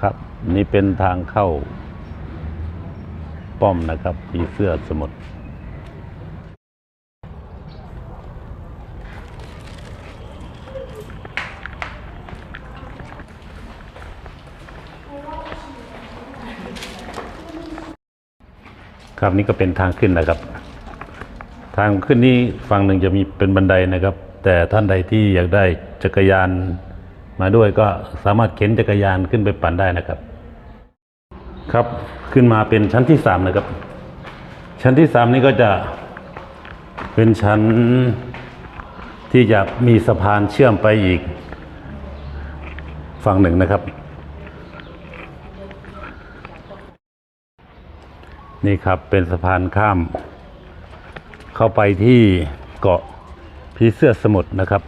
ครับ นี่เป็นทางเข้า ป้อมนะครับผีเสื้อสมุทรครับนี่ก็เป็นทางขึ้นนะครับ ทางขึ้นนี้ฝั่งหนึ่งจะมีเป็นบันไดนะครับ แต่ท่านใดที่อยากได้จักรยาน มาด้วยก็สามารถเข็นจักรยานขึ้นไปปั่นได้นะครับ ครับขึ้นมาเป็นชั้นที่สามนะครับ ชั้นที่สามนี้ก็จะเป็นชั้นที่จะมีสะพานเชื่อมไปอีก ฝั่งหนึ่งนะครับ นี่ครับเป็นสะพานข้าม เข้าไปที่เกาะผีเสื้อสมุทรนะครับ